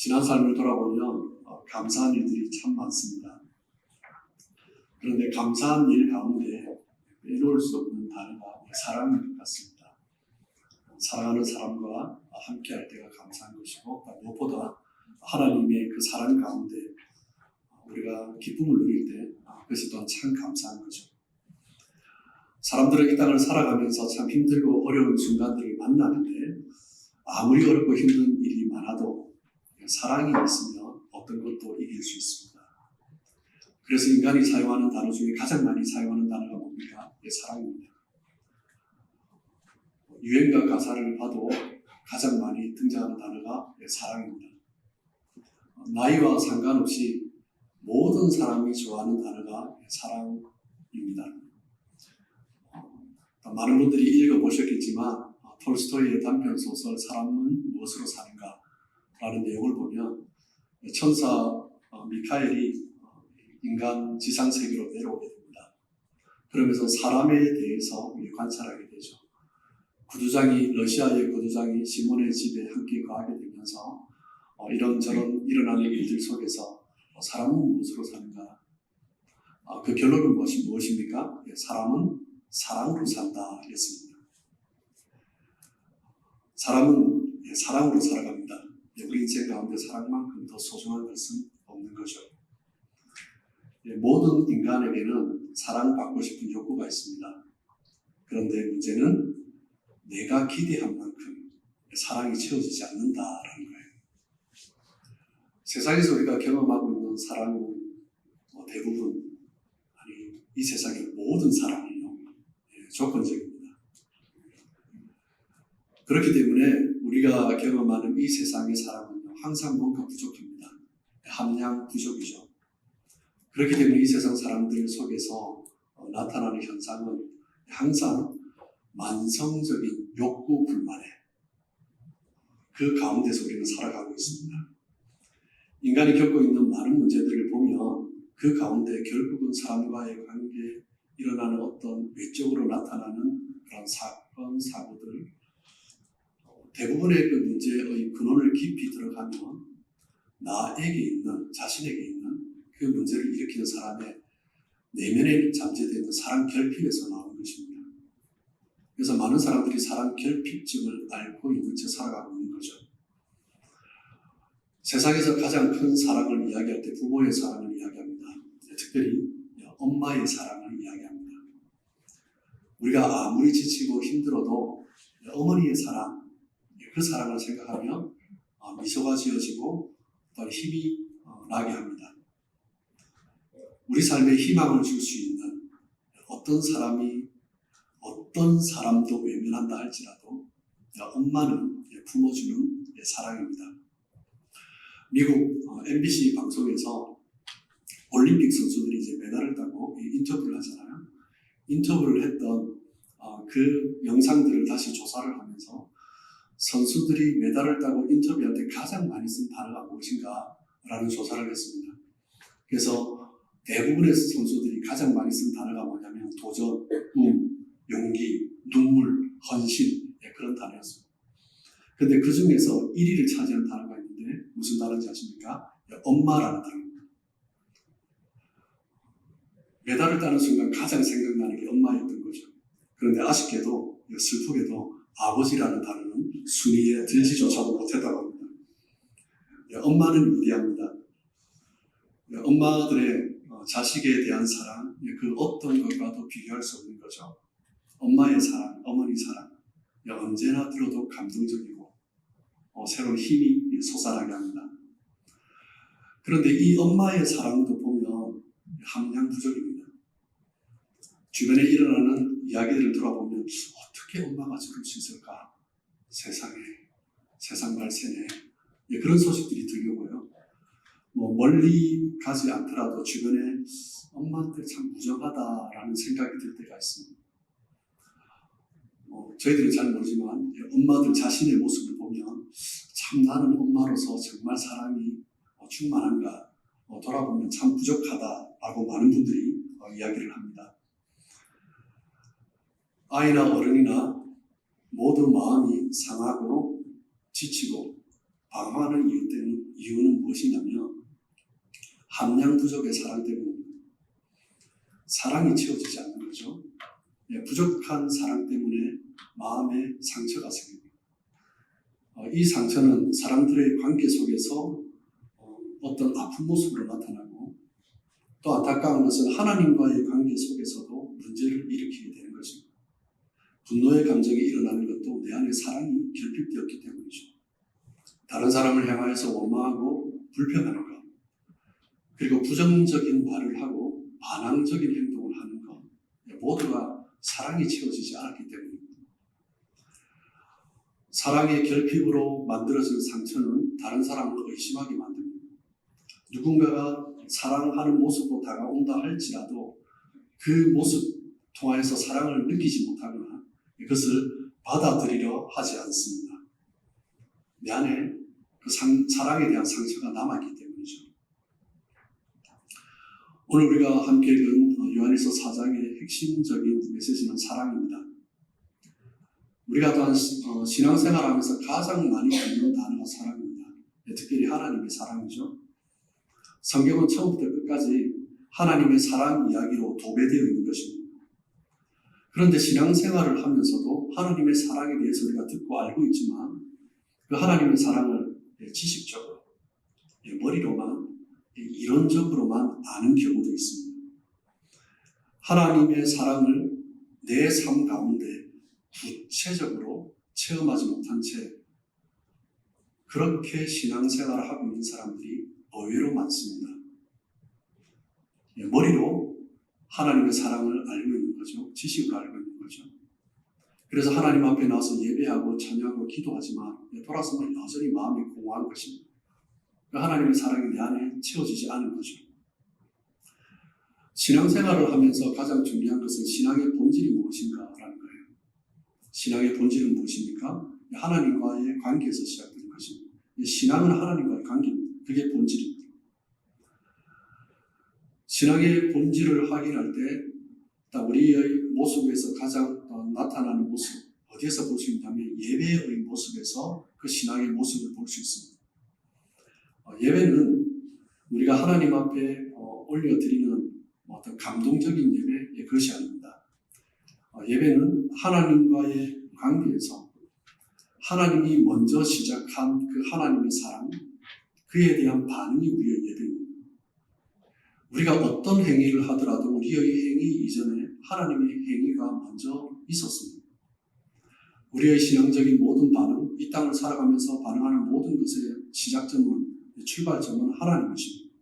지난 삶을 돌아보면 어, 감사한 일들이 참 많습니다. 그런데 감사한 일 가운데 빼놓을 수 없는 단어가 사랑인 것 같습니다. 사랑하는 사람과 함께 할 때가 감사한 것이고 무엇보다 하나님의 그 사랑 가운데 우리가 기쁨을 누릴 때 그것이 또한 참 감사한 거죠. 사람들은 이 땅을 살아가면서 참 힘들고 어려운 순간들을 만나는데 아무리 어렵고 힘든 일이 많아도 사랑이 있으면 어떤 것도 이길 수 있습니다. 그래서 인간이 사용하는 단어 중에 가장 많이 사용하는 단어가 뭡니까? 예, 사랑입니다. 유행가 가사를 봐도 가장 많이 등장하는 단어가 예, 사랑입니다. 나이와 상관없이 모든 사람이 좋아하는 단어가 예, 사랑입니다. 어, 많은 분들이 읽어보셨겠지만 어, 톨스토이의 단편 소설 사람은 무엇으로 사는가 라는 내용을 보면 천사 어, 미카엘이 어, 인간 지상 세계로 내려오게 됩니다. 그러면서 사람에 대해서 관찰하게 되죠. 구두장이 러시아의 구두장이 시몬의 집에 함께 거하게 되면서 어, 이런저런 일어나는 일들 속에서 어, 사람은 무엇으로 사는가? 아, 그 결론은 무엇이, 무엇입니까? 예, 사람은 사랑으로 산다 였습니다. 사람은 예, 사랑으로 살아갑니다. 예, 우리 인생 가운데 사랑만큼 더 소중한 것은 없는 거죠. 예, 모든 인간에게는 사랑받고 싶은 욕구가 있습니다. 그런데 문제는 내가 기대한 만큼 사랑이 채워지지 않는다라는 거예요. 세상에서 우리가 경험하고 있는 사랑은 뭐 대부분 아니 이 세상의 모든 사랑은요 예, 조건적입니다. 그렇기 때문에 우리가 경험하는 이 세상의 사랑은요 항상 뭔가 부족합니다. 함량 부족이죠. 그렇기 때문에 이 세상 사람들 속에서 어, 나타나는 현상은 항상 만성적인 욕구 불만에 그 가운데서 우리는 살아가고 있습니다. 인간이 겪고 있는 많은 문제들을 보면 그 가운데 결국은 사람과의 관계에 일어나는 어떤 외적으로 나타나는 그런 사건, 사고들 대부분의 그 문제의 근원을 깊이 들어가면 나에게 있는, 자신에게 있는 그 문제를 일으키는 사람의 내면에 잠재되어 있는 사랑 결핍에서 나오는 것입니다. 그래서 많은 사람들이 사랑 결핍증을 앓고 있는 채 살아가고 있는 거죠. 세상에서 가장 큰 사랑을 이야기할 때 부모의 사랑을 이야기합니다. 특별히 엄마의 사랑을 이야기합니다. 우리가 아무리 지치고 힘들어도 어머니의 사랑, 그 사랑을 생각하면 미소가 지어지고 또 힘이 어, 나게 합니다. 우리 삶에 희망을 줄 수 있는 어떤 사람이 어떤 사람도 외면한다 할지라도 엄마는 품어주는 사랑입니다. 미국 어, MBC 방송에서 올림픽 선수들이 이제 메달을 따고 인터뷰를 하잖아요. 인터뷰를 했던 어, 그 영상들을 다시 조사를 하면서 선수들이 메달을 따고 인터뷰할 때 가장 많이 쓴 단어가 무엇인가 라는 조사를 했습니다. 그래서 대부분의 선수들이 가장 많이 쓴 단어가 뭐냐면 도전, 꿈, 용기, 눈물, 헌신 네, 그런 단어였습니다. 근데 그 중에서 1위를 차지한 단어가 있는데 무슨 단어인지 아십니까? 엄마라는 단어입니다. 메달을 따는 순간 가장 생각나는 게 엄마였던 거죠. 그런데 아쉽게도 슬프게도 아버지라는 단어는 순위에 들지조차도 못했다고 합니다. 엄마는 위대합니다. 엄마들의 어, 자식에 대한 사랑, 그 어떤 것과도 비교할 수 없는 거죠. 엄마의 사랑, 어머니 사랑, 언제나 들어도 감동적이고 어, 새로운 힘이 솟아나게 합니다. 그런데 이 엄마의 사랑도 보면 함량 부족입니다. 주변에 일어나는 이야기들을 돌아보면 어떻게 엄마가 저럴 수 있을까? 세상에, 세상 말세네. 예, 그런 소식들이 들려고요. 뭐 멀리 가지 않더라도 주변에 엄마한테 참 무정하다라는 생각이 들 때가 있습니다. 어, 저희들은 잘 모르지만 엄마들 자신의 모습을 보면 참 나는 엄마로서 정말 사랑이 어, 충만한가 어, 돌아보면 참 부족하다라고 많은 분들이 어, 이야기를 합니다. 아이나 어른이나 모두 마음이 상하고 지치고 방황하는 이유 때는, 이유는 무엇이냐면 함량 부족의 사랑 때문입니다. 사랑이 채워지지 않는 거죠. 예, 부족한 사랑 때문에 마음에 상처가 생깁니다. 어, 이 상처는 사람들의 관계 속에서 어, 어떤 아픈 모습으로 나타나고 또 안타까운 것은 하나님과의 관계 속에서도 문제를 일으키게 되는 것입니다. 분노의 감정이 일어나는 것도 내 안에 사랑이 결핍되었기 때문이죠. 다른 사람을 향하여서 원망하고 불평하는 것, 그리고 부정적인 말을 하고 반항적인 행동을 하는 것, 모두가 사랑이 채워지지 않았기 때문입니다. 사랑의 결핍으로 만들어진 상처는 다른 사람을 의심하게 만듭니다. 누군가가 사랑하는 모습으로 다가온다 할지라도 그 모습 통하여서 사랑을 느끼지 못하거나 그것을 받아들이려 하지 않습니다. 내 안에 그 상- 사랑에 대한 상처가 남아있기 때문이죠. 오늘 우리가 함께 읽은 어, 요한일서 4장의 핵심적인 메시지는 사랑입니다. 우리가 또한 시- 어, 신앙생활 하면서 가장 많이 듣는 단어가 사랑입니다. 예, 특별히 하나님의 사랑이죠. 성경은 처음부터 끝까지 하나님의 사랑 이야기로 도배되어 있는 것입니다. 그런데 신앙생활을 하면서도 하나님의 사랑에 대해서 우리가 듣고 알고 있지만 그 하나님의 사랑을 예, 지식적으로 예, 머리로만 예, 이론적으로만 아는 경우도 있습니다. 하나님의 사랑을 내 삶 가운데 구체적으로 체험하지 못한 채 그렇게 신앙생활을 하고 있는 사람들이 의외로 많습니다. 예, 머리로 하나님의 사랑을 알고 있는 거죠. 지식을 알고 있는 거죠. 그래서 하나님 앞에 나와서 예배하고 찬양하고 기도하지만 예, 돌아서면 여전히 마음이 공허한 것입니다. 그 하나님의 사랑이 내 안에 채워지지 않은 거죠. 신앙생활을 하면서 가장 중요한 것은 신앙의 본질이 무엇인가라는 거예요. 신앙의 본질은 무엇입니까? 하나님과의 관계에서 시작되는 것입니다. 신앙은 하나님과의 관계입니다. 그게 본질입니다. 신앙의 본질을 확인할 때, 딱 우리의 모습에서 가장 어, 나타나는 모습, 어디에서 볼 수 있냐면 예배의 모습에서 그 신앙의 모습을 볼 수 있습니다. 어, 예배는 우리가 하나님 앞에 어, 올려드리는 어떤 감동적인 예배, 예, 그것이 아닙니다. 어, 예배는 하나님과의 관계에서 하나님이 먼저 시작한 그 하나님의 사랑, 그에 대한 반응이 우리의 예배입니다. 우리가 어떤 행위를 하더라도 우리의 행위 이전에 하나님의 행위가 먼저 있었습니다. 우리의 신앙적인 모든 반응, 이 땅을 살아가면서 반응하는 모든 것의 시작점은, 출발점은 하나님이십니다.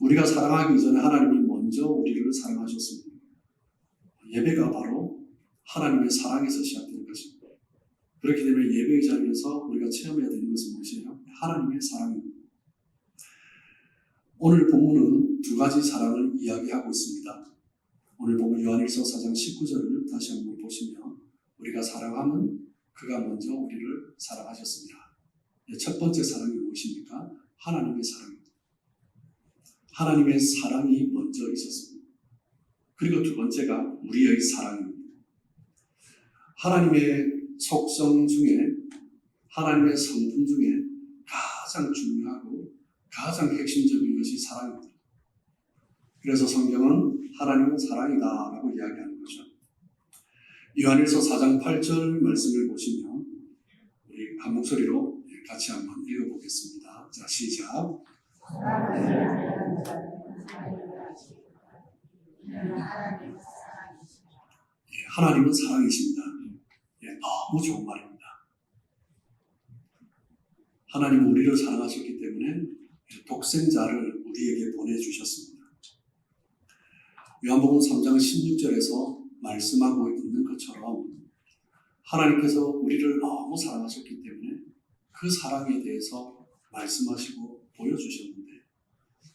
우리가 사랑하기 이전에 하나님이 먼저 우리를 사랑하셨습니다. 예배가 바로 하나님의 사랑에서 시작되는 것입니다. 그렇기 때문에 예배의 자리에서 우리가 체험해야 되는 것은 무엇이에요? 하나님의 사랑입니다. 오늘 본문은 두 가지 사랑을 이야기하고 있습니다. 오늘 본문 요한일서 4장 19절을 다시 한번 보시면 우리가 사랑하면 그가 먼저 우리를 사랑하셨습니다. 네, 첫 번째 사랑이 무엇입니까? 하나님의 사랑입니다. 하나님의 사랑이 먼저 있었습니다. 그리고 두 번째가 우리의 사랑입니다. 하나님의 속성 중에 하나님의 성품 중에 가장 중요하고 가장 핵심적인 것이 사랑입니다. 그래서 성경은 하나님은 사랑이다 라고 이야기하는 거죠. 요한일서 4장 8절 말씀을 보시면 우리 한 목소리로 같이 한번 읽어보겠습니다. 자 시작. 예, 하나님은 사랑이십니다. 예, 너무 좋은 말입니다. 하나님은 우리를 사랑하셨기 때문에 독생자를 우리에게 보내주셨습니다. 요한복음 3장 16절에서 말씀하고 있는 것처럼 하나님께서 우리를 너무 사랑하셨기 때문에 그 사랑에 대해서 말씀하시고 보여주셨는데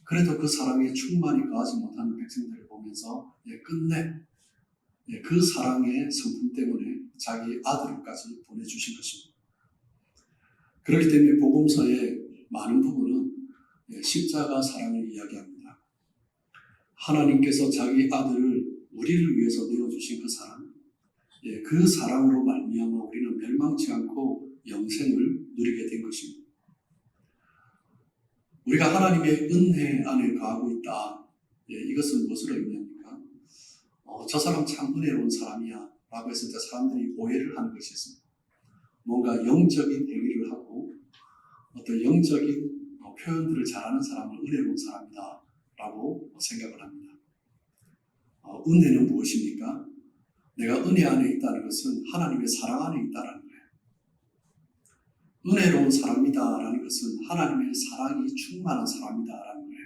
그래도 그 사랑에 충만히 가하지 못하는 백성들을 보면서 예, 끝내 예, 그 사랑의 성품 때문에 자기 아들까지 보내주신 것입니다. 그렇기 때문에 복음서의 많은 부분은 예, 십자가 사랑을 이야기합니다. 하나님께서 자기 아들을 우리를 위해서 내어주신 그 사랑, 예, 그 사랑으로 말미암아 우리는 멸망치 않고 영생을 누리게 된 것입니다. 우리가 하나님의 은혜 안에 거하고 있다. 예, 이것은 무엇으로 의미합니까? 어, 저 사람 참 은혜로운 사람이야. 라고 했을 때 사람들이 오해를 하는 것이 있습니다. 뭔가 영적인 행위를 하고 어떤 영적인 어, 표현들을 잘하는 사람은 은혜로운 사람이다. 라고 생각을 합니다. 어, 은혜는 무엇입니까? 내가 은혜 안에 있다는 것은 하나님의 사랑 안에 있다는 거예요. 은혜로운 사람이다라는 것은 하나님의 사랑이 충만한 사람이다라는 거예요.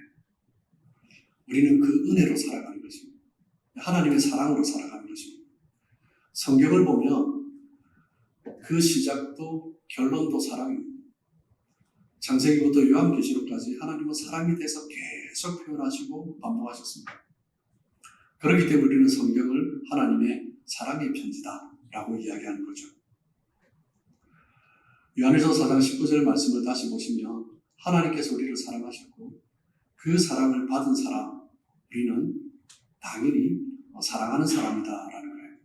우리는 그 은혜로 살아가는 것입니다. 하나님의 사랑으로 살아가는 것입니다. 성경을 보면 그 시작도 결론도 사랑입 니다. 창세기부터 요한계시록까지 하나님은 사랑에 대해서 계속 표현하시고 반복하셨습니다. 그렇기 때문에 우리는 성경을 하나님의 사랑의 편지다 라고 이야기하는 거죠. 요한일서 4장 19절 말씀을 다시 보시면 하나님께서 우리를 사랑하셨고 그 사랑을 받은 사람 우리는 당연히 사랑하는 사람이다 라는 거예요.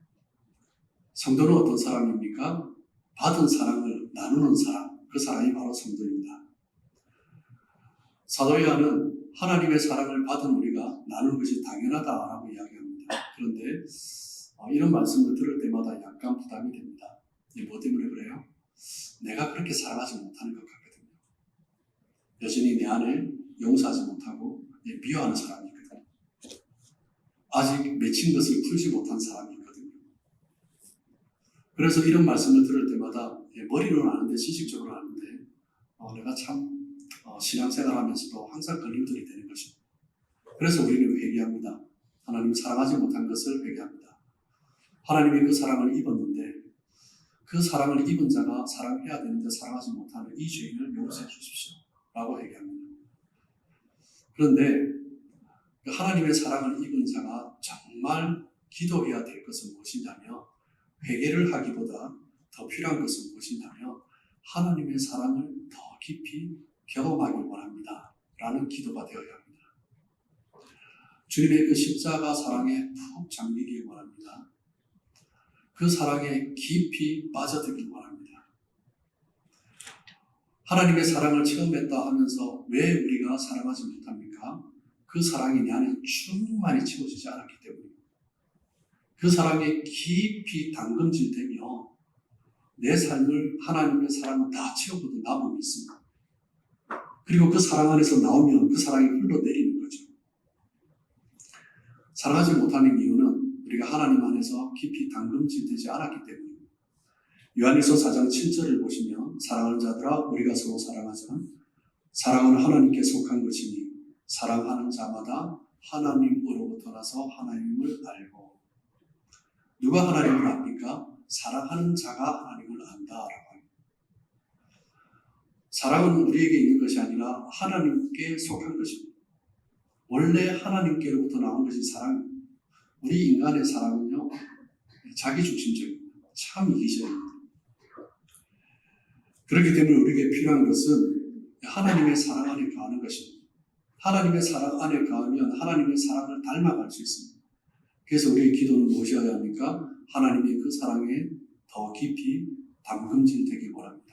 성도는 어떤 사람입니까? 받은 사랑을 나누는 사람, 그 사람이 바로 성도입니다. 사도 요한은 하나님의 사랑을 받은 우리가 나누는 것이 당연하다라고 이야기합니다. 그런데 어, 이런 말씀을 들을 때마다 약간 부담이 됩니다. 뭐 때문에 그래요? 내가 그렇게 사랑하지 못하는 것 같거든요. 여전히 내 안에 용서하지 못하고 예, 미워하는 사람이 있거든요. 아직 맺힌 것을 풀지 못한 사람이 있거든요. 그래서 이런 말씀을 들을 때마다 예, 머리로는 아는데 지식적으로 아는데 어, 내가 참 어, 신앙생활 하면서도 항상 걸림돌이 되는 것입니다. 그래서 우리는 회개합니다. 하나님 사랑하지 못한 것을 회개합니다. 하나님이 그 사랑을 입었는데 그 사랑을 입은 자가 사랑해야 되는데 사랑하지 못하는 이 죄인을 용서해 주십시오. 라고 얘기합니다. 그런데 그 하나님의 사랑을 입은 자가 정말 기도해야 될 것은 무엇이냐면 회개를 하기보다 더 필요한 것은 무엇이냐면 하나님의 사랑을 더 깊이 경험하길 원합니다. 라는 기도가 되어야 합니다. 주님의 그 십자가 사랑에 푹 잠기길 원합니다. 그 사랑에 깊이 빠져들길 원합니다. 하나님의 사랑을 체험했다 하면서 왜 우리가 사랑하지 못합니까? 그 사랑이 내 안에 충만히 채워지지 않았기 때문입니다. 그 사랑에 깊이 담금질되며 내 삶을 하나님의 사랑을 다 채우고도 남음이 있습니다. 그리고 그 사랑 안에서 나오면 그 사랑이 흘러내리는 거죠. 사랑하지 못하는 이유는 우리가 하나님 안에서 깊이 담금질되지 않았기 때문입니다. 요한일서 4장 7절을 보시면 사랑하는 자들아 우리가 서로 사랑하자 사랑은 하나님께 속한 것이니 사랑하는 자마다 하나님으로부터 나서 하나님을 알고 누가 하나님을 압니까? 사랑하는 자가 하나님을 안다라고 사랑은 우리에게 있는 것이 아니라 하나님께 속한 것입니다. 원래 하나님께로부터 나온 것이 사랑입니다. 우리 인간의 사랑은요, 자기 중심적입니다. 참 이기적입니다. 그렇기 때문에 우리에게 필요한 것은 하나님의 사랑 안에 거하는 것입니다. 하나님의 사랑 안에 거하면 하나님의 사랑을 닮아갈 수 있습니다. 그래서 우리의 기도는 무엇이어야 합니까? 하나님의 그 사랑에 더 깊이 담금질 되기 원합니다.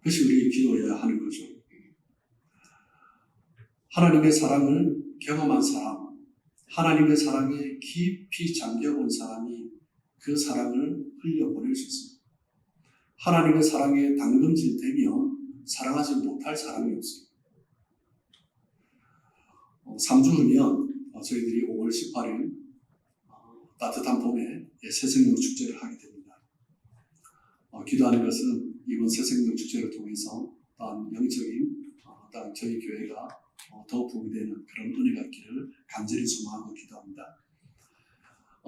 그것이 우리의 기도여야 하는 거죠. 하나님의 사랑을 경험한 사람, 하나님의 사랑에 깊이 잠겨본 사람이 그 사랑을 흘려보낼 수 있습니다. 하나님의 사랑에 담금질 되면 사랑하지 못할 사람이 없습니다. 3주 후면 어, 저희들이 5월 18일 어, 따뜻한 봄에 새생명 축제를 하게 됩니다. 어, 기도하는 것은 이번 새생명 축제를 통해서 어떤 영적인 어떤 저희 교회가 더 부흥되는 그런 은혜가 있기를 간절히 소망하고 기도합니다.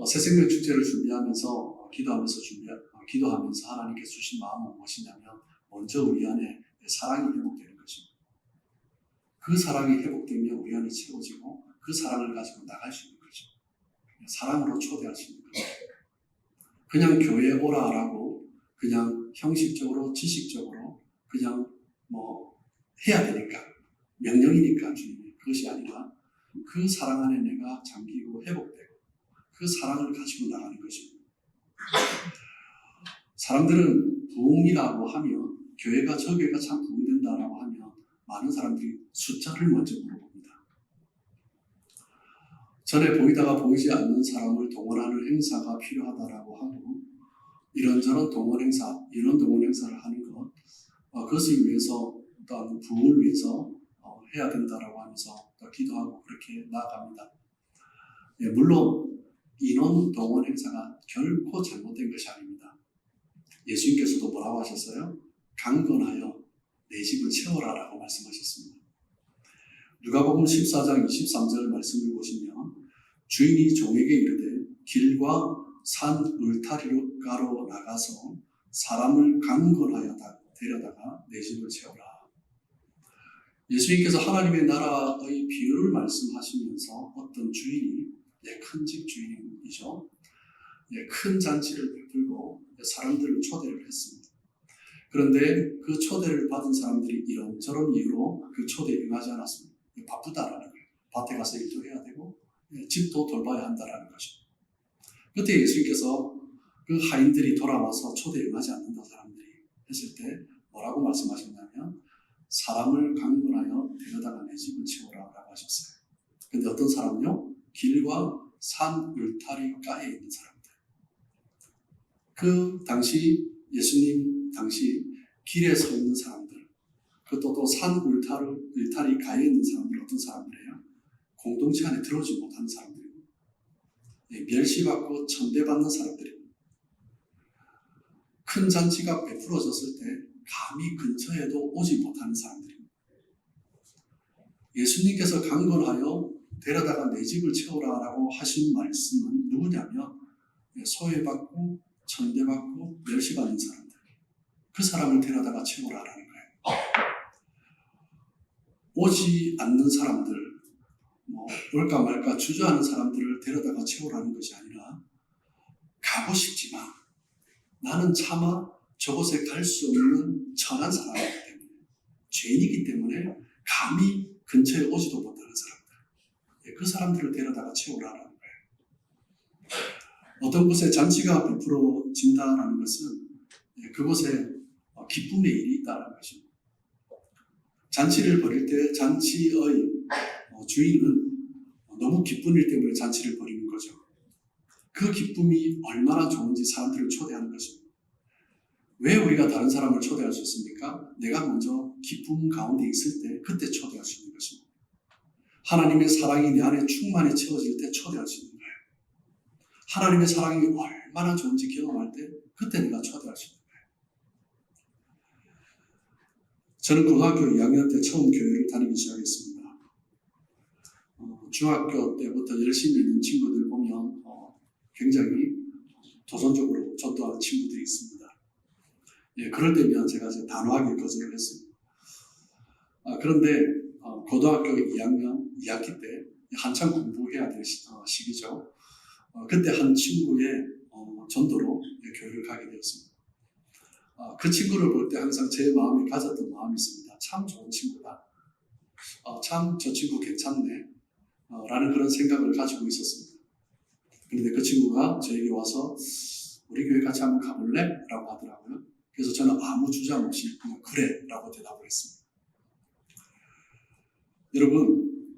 새생명 축제를 준비하면서 기도하면서 준비 기도하면서 하나님께서 주신 마음은 무엇이냐면 먼저 우리 안에 사랑이 회복되는 것입니다. 그 사랑이 회복되면 우리 안에 채워지고 그 사랑을 가지고 나갈 수 있는 거죠. 사랑으로 초대할 수 있는 거죠. 그냥 교회에 오라 하라고 그냥 형식적으로 지식적으로 그냥 뭐 해야 되니까 명령이니까 주님이 그것이 아니라 그 사랑 안에 내가 잠기고 회복되고 그 사랑을 가지고 나가는 것입니다. 사람들은 부흥이라고 하면 교회가 저 교회가 참 부흥된다라고 하면 많은 사람들이 숫자를 먼저 물어봅니다. 전에 보이다가 보이지 않는 사람을 동원하는 행사가 필요하다라고 하고 이런저런 동원 행사, 이런 동원 행사를 하는 것, 어, 그것을 위해서 또한 부흥을 위해서 어, 해야 된다라고 하면서 또 기도하고 그렇게 나아갑니다. 예, 물론 인원 동원 행사가 결코 잘못된 것이 아닙니다. 예수님께서도 뭐라고 하셨어요? 강건하여 내 집을 채워라라고 말씀하셨습니다. 누가복음 14장 23절 말씀을 보시면 주인이 종에게 이르되 길과 산 울타리가로 나가서 사람을 강건하여 다- 데려다가 내 집을 채워라. 예수님께서 하나님의 나라의 비유를 말씀하시면서 어떤 주인이 예, 큰집 주인이죠. 예, 큰 잔치를 베풀고 사람들을 초대를 했습니다. 그런데 그 초대를 받은 사람들이 이런저런 이유로 그 초대에 응하지 않았습니다. 바쁘다라는 거예요. 밭에 가서 일도 해야 되고 예, 집도 돌봐야 한다라는 것입니다. 그때 예수님께서 그 하인들이 돌아와서 초대에 응하지 않는다 사람들이 했을 때 뭐라고 말씀하셨냐면 사람을 강건하여 데려다가 내 집을 채우라 라고 하셨어요. 근데 어떤 사람요? 길과 산 울타리 가에 있는 사람들. 그 당시 예수님 당시 길에 서 있는 사람들, 그것도 또 산 울타리, 울타리 가에 있는 사람들 어떤 사람들이에요? 공동체 안에 들어오지 사람들이고, 예, 멸시받고 천대받는 사람들이고, 큰 잔치가 베풀어졌을 때 감히 근처에도 오지 못하는 사람들입니다. 예수님께서 강건하여 데려다가 내 집을 채우라라고 하신 말씀은 누구냐면 예, 소외받고 천대받고 멸시받는 사람들 그 사람을 데려다가 채우라라는 거예요. 오지 않는 사람들 뭐 올까 말까 주저하는 사람들을 데려다가 채우라는 것이 아니라 가고 싶지만 나는 차마 저곳에 갈 수 없는 천한 사람이기 때문에 죄인이기 때문에 감히 근처에 오지도 못하는 사람들 예, 그 사람들을 데려다가 채우라라는 거예요. 어떤 곳에 잔치가 베풀어진다라는 것은 예, 그곳에 어, 기쁨의 일이 있다는 것입니다. 잔치를 벌일 때 잔치의 어, 주인은 너무 기쁜 일 때문에 잔치를 벌이는 거죠. 그 기쁨이 얼마나 좋은지 사람들을 초대하는 것입니다. 왜 우리가 다른 사람을 초대할 수 있습니까? 내가 먼저 기쁨 가운데 있을 때 그때 초대할 수 있는 것입니다. 하나님의 사랑이 내 안에 충만히 채워질 때 초대할 수 있는 거예요. 하나님의 사랑이 얼마나 좋은지 경험할 때 그때 내가 초대할 수 있는 거예요. 저는 고등학교 2학년 때 처음 교회를 다니기 시작했습니다. 어, 중학교 때부터 열심히 있는 친구들 보면 어, 굉장히 도전적으로 전도하는 친구들이 있습니다. 예, 그럴 때면 제가 이제 단호하게 거절을 했습니다. 아, 그런데 어, 고등학교 2학년 2학기 때 한창 공부해야 될 시, 어, 시기죠. 어, 그때 한 친구의 어, 전도로 예, 교회를 가게 되었습니다. 어, 그 친구를 볼 때 항상 제 마음에 가졌던 마음이 있습니다. 참 좋은 친구다. 어, 참 저 친구 괜찮네. 어, 라는 그런 생각을 가지고 있었습니다. 그런데 그 친구가 저에게 와서 우리 교회 같이 한번 가볼래? 라고 하더라고요. 그래서 저는 아무 주장 없이 그냥 그래 라고 대답을 했습니다. 여러분,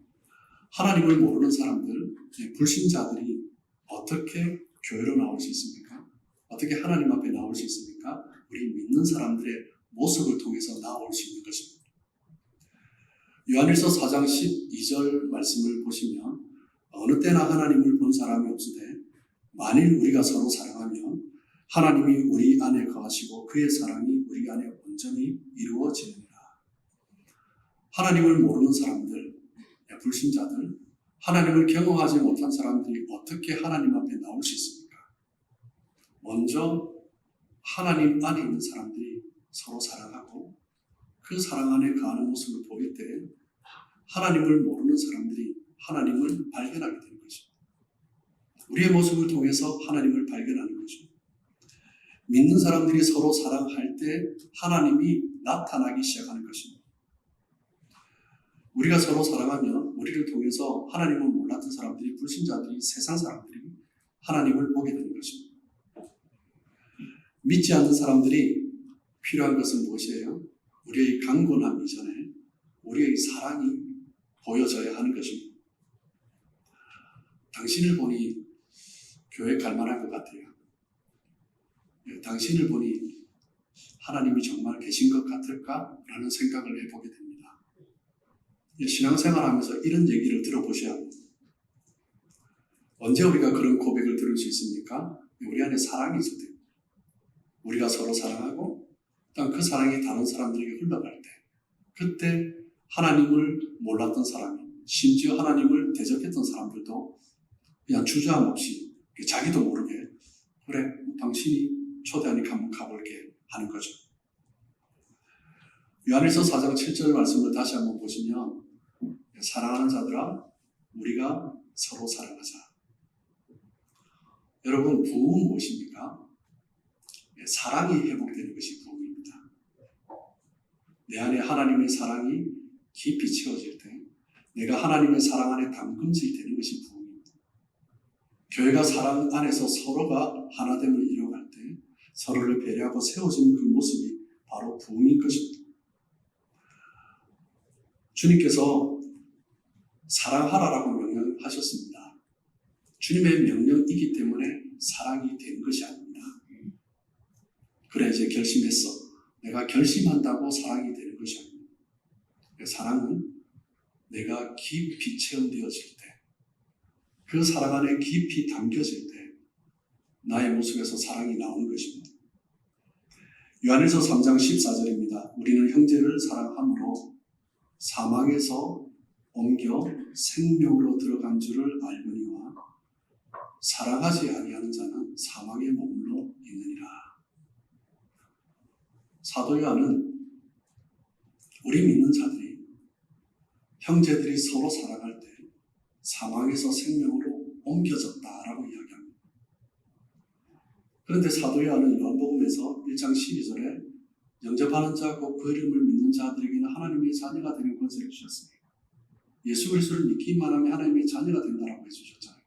하나님을 모르는 사람들, 예, 불신자들이 어떻게 교회로 나올 수 있습니까? 어떻게 하나님 앞에 나올 수 있습니까? 우리 믿는 사람들의 모습을 통해서 나올 수 있는 것입니다. 요한일서 4장 12절 말씀을 보시면 어느 때나 하나님을 본 사람이 없으되 만일 우리가 서로 사랑하면 하나님이 우리 안에 거하시고 그의 사랑이 우리 안에 온전히 이루어지느니라. 하나님을 모르는 사람들, 불신자들, 하나님을 경험하지 못한 사람들이 어떻게 하나님 앞에 나올 수 있습니까? 먼저 하나님 안에 있는 사람들이 서로 사랑하고 그 사랑 안에 거하는 모습을 보일 때 하나님을 모르는 사람들이 하나님을 발견하게 되는 것입니다. 우리의 모습을 통해서 하나님을 발견하는 거죠. 믿는 사람들이 서로 사랑할 때 하나님이 나타나기 시작하는 것입니다. 우리가 서로 사랑하면 우리를 통해서 하나님을 몰랐던 사람들이 불신자들이 세상 사람들이 하나님을 보게 되는 것입니다. 믿지 않는 사람들이 필요한 것은 무엇이에요? 우리의 강건함 이전에 우리의 사랑이 보여져야 하는 것입니다. 당신을 보니 교회 갈 만할 것 같아요. 예, 당신을 보니 하나님이 정말 계신 것 같을까라는 생각을 해보게 됩니다. 예, 신앙생활 하면서 이런 얘기를 들어보셔야 합니다. 언제 우리가 그런 고백을 들을 수 있습니까? 우리 안에 사랑이 있을 때, 우리가 서로 사랑하고, 또한 그 사랑이 다른 사람들에게 흘러갈 때, 그때 하나님을 몰랐던 사람이, 심지어 하나님을 대적했던 사람들도 그냥 주저함 없이 자기도 모르게 그래 당신이 초대하니까 한번 가볼게 하는 거죠. 요한일서 4장 7절 말씀을 다시 한번 보시면 사랑하는 자들아 우리가 서로 사랑하자. 여러분 부흥은 무엇입니까? 예, 사랑이 회복되는 것이 부흥입니다. 내 안에 하나님의 사랑이 깊이 채워질 때 내가 하나님의 사랑 안에 담금질 되는 것이 부흥입니다. 교회가 사랑 안에서 서로가 하나됨을 이뤄갈 때 서로를 배려하고 세워주는 그 모습이 바로 부흥인 것입니다. 주님께서 사랑하라라고 명령하셨습니다. 주님의 명령이기 때문에 사랑이 된 것이 아닙니다. 그래 이제 결심했어. 내가 결심한다고 사랑이 되는 것이 아닙니다. 사랑은 내가 깊이 체험되어질 때, 그 사랑 안에 깊이 담겨질 때, 나의 모습에서 사랑이 나오는 것입니다. 요한일서 3장 14절입니다. 우리는 형제를 사랑함으로 사망에서 옮겨 생명으로 들어간 줄을 알거니와 사랑하지 아니하는 자는 사망에 머물러 있느니라. 사도 요한은 우리 믿는 자들이 형제들이 서로 사랑할 때 사망에서 생명으로 옮겨졌다라고 이야기합니다. 그런데 사도 요한은 요한복음에서 1장 12절에 영접하는 자고 그 이름을 믿는 자들에게는 하나님의 자녀가 되는 권세를 주셨습니다. 예수 그리스도를 믿기만 하면 하나님의 자녀가 된다라고 해주셨잖아요.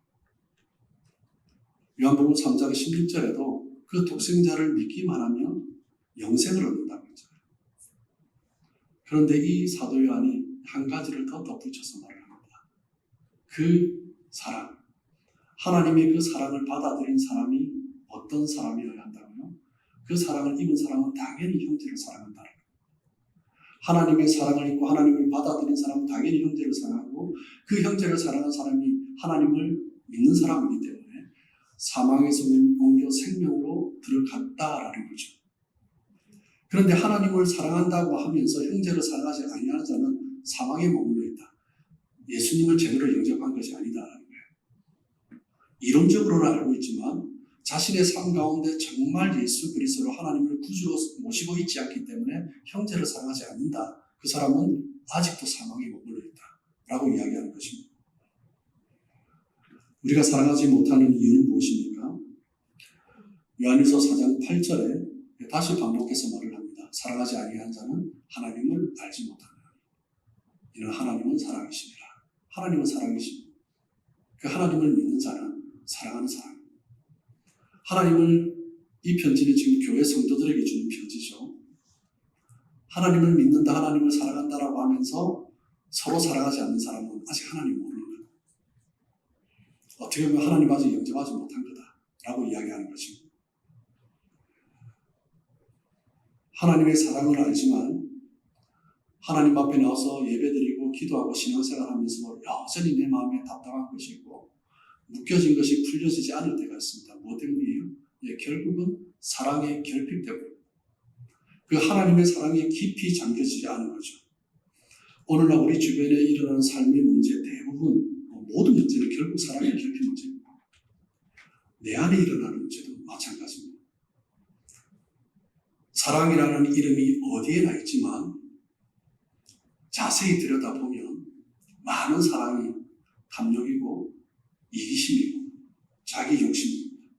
요한복음 3장 16절에도 그 독생자를 믿기만 하면 영생을 얻는다고 했잖아요. 그런데 이 사도 요한이 한 가지를 더 덧붙여서 말을 합니다. 그 사랑, 하나님의 그 사랑을 받아들인 사람이 어떤 사람이어야 한다고요? 그 사랑을 입은 사람은 당연히 형제를 사랑한다. 하나님의 사랑을 입고 하나님을 받아들인 사람은 당연히 형제를 사랑하고 그 형제를 사랑하는 사람이 하나님을 믿는 사람이기 때문에 사망에서 옮겨 생명으로 들어갔다라는 거죠. 그런데 하나님을 사랑한다고 하면서 형제를 사랑하지 아니하는 자는 사망에 머물러 있다. 예수님을 제대로 영접한 것이 거예요. 이론적으로는 알고 있지만 자신의 삶 가운데 정말 예수 그리스도로 하나님을 구주로 모시고 있지 않기 때문에 형제를 사랑하지 않는다. 그 사람은 아직도 사망에 머물러 있다. 라고 이야기하는 것입니다. 우리가 사랑하지 못하는 이유는 무엇입니까? 요한일서 4장 8절에 다시 반복해서 말을 합니다. 사랑하지 아니한 자는 하나님을 알지 못하느라. 이는 하나님은 사랑이십니다. 하나님은 사랑이십니다. 그 하나님을 믿는 자는 사랑하는 사람. 하나님을 이 편지는 지금 교회 성도들에게 주는 편지죠. 하나님을 믿는다, 하나님을 사랑한다라고 하면서 서로 사랑하지 않는 사람은 아직 하나님 거다. 어떻게 보면 하나님 아직 영접하지 못한 거다라고 이야기하는 것입니다. 하나님의 사랑을 알지만 하나님 앞에 나와서 예배드리고 기도하고 신앙생활하면서 여전히 내 마음에 답답한 것이 있고 묶여진 것이 풀려지지 않을 때가 있습니다. 뭐 때문이에요? 예, 결국은 사랑의 결핍 때문에 그 하나님의 사랑에 깊이 잠겨지지 않은 거죠. 오늘날 우리 주변에 일어나는 삶의 문제 대부분 뭐 모든 문제는 결국 사랑의 결핍 문제입니다. 내 안에 일어나는 문제도 마찬가지입니다. 사랑이라는 이름이 어디에나 있지만 자세히 들여다보면 많은 사랑이 탐욕이고 이기심이고 자기 욕심입니다.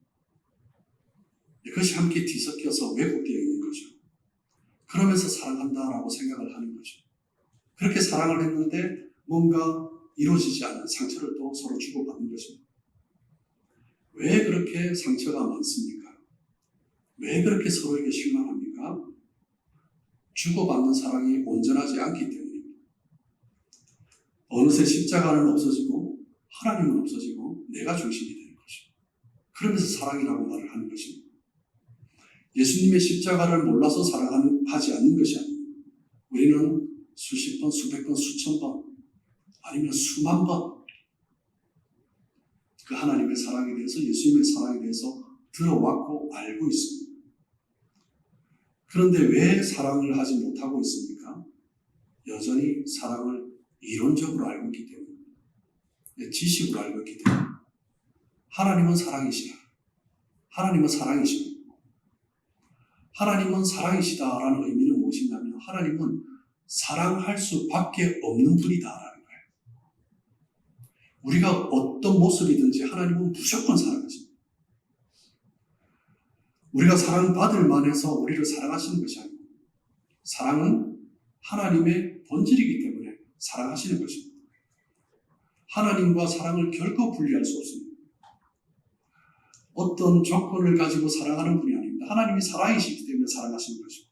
이것이 함께 뒤섞여서 왜곡되어 있는 거죠. 그러면서 사랑한다라고 생각을 하는 거죠. 그렇게 사랑을 했는데 뭔가 이루어지지 않는 상처를 또 서로 주고받는 것입니다. 왜 그렇게 상처가 많습니까? 왜 그렇게 서로에게 실망합니까? 주고받는 사랑이 온전하지 않기 때문입니다. 어느새 십자가는 없어지고 하나님은 없어지고 내가 중심이 되는 것입니다. 그러면서 사랑이라고 말을 하는 것입니다. 예수님의 십자가를 몰라서 사랑하지 않는 것이 아닙니다. 우리는 수십 번, 수백 번, 수천 번, 아니면 수만 번, 그 하나님의 사랑에 대해서, 예수님의 사랑에 대해서 들어왔고 알고 있습니다. 그런데 왜 사랑을 하지 못하고 있습니까? 여전히 사랑을 이론적으로 알고 있기 때문입니다. 네, 지식으로 알고 있기 때문에. 하나님은 사랑이시다. 하나님은 사랑이십니다. 하나님은 사랑이시다라는 의미는 무엇이냐면 하나님은 사랑할 수밖에 없는 분이다라는 거예요. 우리가 어떤 모습이든지 하나님은 무조건 사랑하십니다. 우리가 사랑받을 만해서 우리를 사랑하시는 것이 아니고 사랑은 하나님의 본질이기 때문에 사랑하시는 것입니다. 하나님과 사랑을 결코 분리할 수 없습니다. 어떤 조건을 가지고 사랑하는 분이 아닙니다. 하나님이 사랑이시기 때문에 사랑하시는 것입니다.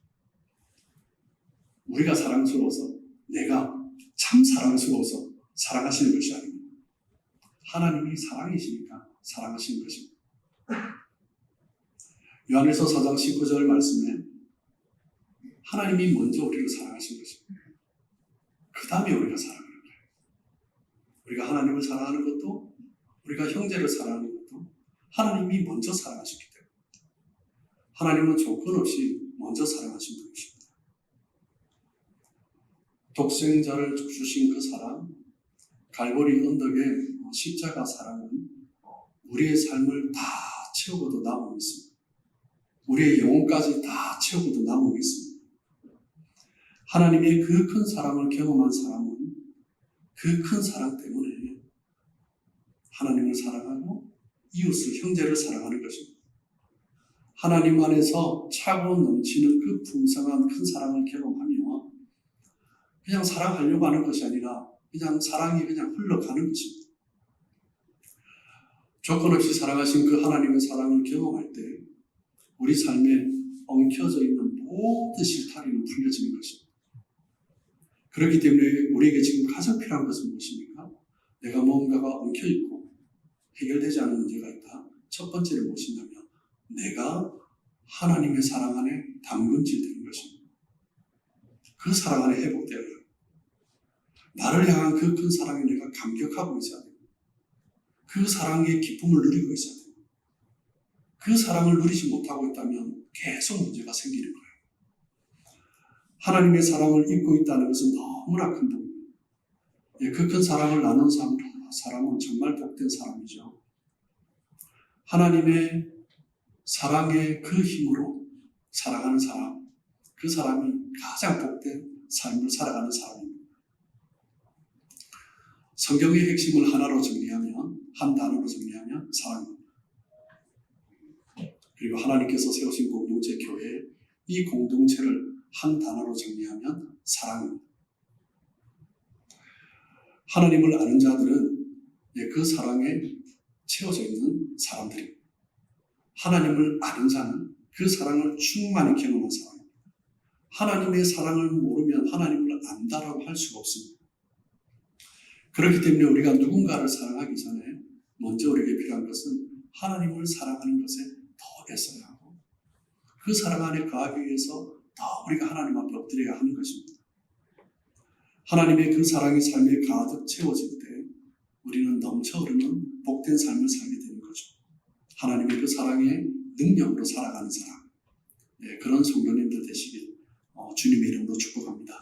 우리가 사랑스러워서 내가 참 사랑스러워서 사랑하시는 것이 아닙니다. 하나님이 사랑이시니까 사랑하시는 것입니다. 요한일서 4장 19절 말씀에 하나님이 먼저 우리를 사랑하신 것입니다. 그 다음에 우리가 사랑하는 거예요. 우리가 하나님을 사랑하는 것도 우리가 형제를 사랑하는 것도 하나님이 먼저 사랑하셨기 때문에 하나님은 조건 없이 먼저 사랑하신 분이십니다. 독생자를 주신 그 사랑, 갈보리 언덕의 십자가 사랑은 우리의 삶을 다 채우고도 남고 있습니다. 우리의 영혼까지 다 채우고도 남고 있습니다. 하나님의 그 큰 사랑을 경험한 사람은 그 큰 사랑 때문에 하나님을 사랑하고 이웃을 형제를 사랑하는 것입니다. 하나님 안에서 차고 넘치는 그 풍성한 큰 사랑을 경험하며 그냥 사랑하려고 하는 것이 아니라 그냥 사랑이 그냥 흘러가는 것입니다. 조건 없이 사랑하신 그 하나님의 사랑을 경험할 때 우리 삶에 엉켜져 있는 모든 실타리는 풀려지는 것입니다. 그렇기 때문에 우리에게 지금 가장 필요한 것은 무엇입니까? 내가 뭔가가 엉켜 있고 해결되지 않은 문제가 있다. 첫 번째는 무엇이냐면 내가 하나님의 사랑 안에 담금질 되는 것입니다. 그 사랑 안에 회복되어야 해요. 나를 향한 그 큰 사랑에 내가 감격하고 있어야 돼요. 그 사랑의 기쁨을 누리고 있어야 돼요. 그 사랑을 누리지 못하고 있다면 계속 문제가 생기는 거예요. 하나님의 사랑을 입고 있다는 것은 너무나 큰 복입니다. 예, 그큰 사랑을 나눈 사람, 사람은 정말 복된 사람이죠. 하나님의 사랑의 그 힘으로 살아가는 사람, 그 사람이 가장 복된 삶을 살아가는 사람입니다. 성경의 핵심을 하나로 정리하면, 한 단어로 정리하면 사랑입니다. 그리고 하나님께서 세우신 공동체 교회, 이 공동체를 한 단어로 정리하면 사랑입니다. 하나님을 아는 자들은 예, 그 사랑에 채워져 있는 사람들입니다. 하나님을 아는 자는 그 사랑을 충만히 경험한 사람입니다. 하나님의 사랑을 모르면 하나님을 안다라고 할 수가 없습니다. 그렇기 때문에 우리가 누군가를 사랑하기 전에 먼저 우리에게 필요한 것은 하나님을 사랑하는 것에 더 애써야 하고 그 사랑 안에 거하기 위해서 더 우리가 하나님 앞에 엎드려야 하는 것입니다. 하나님의 그 사랑이 삶에 가득 채워질 때 우리는 넘쳐 흐르는 복된 삶을 살게 되는 거죠. 하나님의 그 사랑의 능력으로 살아가는 사람. 네, 그런 성도님들 되시길 어, 주님의 이름으로 축복합니다.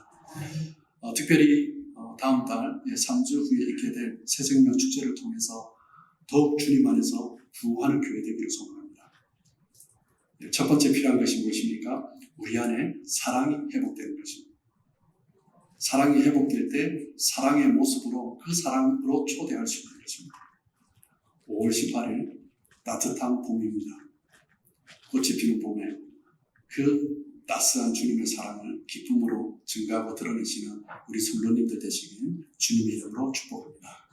어, 특별히 어, 다음 달 예, 3주 후에 있게 될 새생명 축제를 통해서 더욱 주님 안에서 부하는 교회 되기를 소망합니다. 네, 첫 번째 필요한 것이 무엇입니까? 우리 안에 사랑이 회복되는 것입니다. 사랑이 회복될 때 사랑의 모습으로 그 사랑으로 초대할 수 있는 것입니다. 5월 18일 따뜻한 봄입니다. 꽃이 피는 봄에 그 따스한 주님의 사랑을 기쁨으로 증가하고 드러내시는 우리 성도님들 되시길 주님의 이름으로 축복합니다.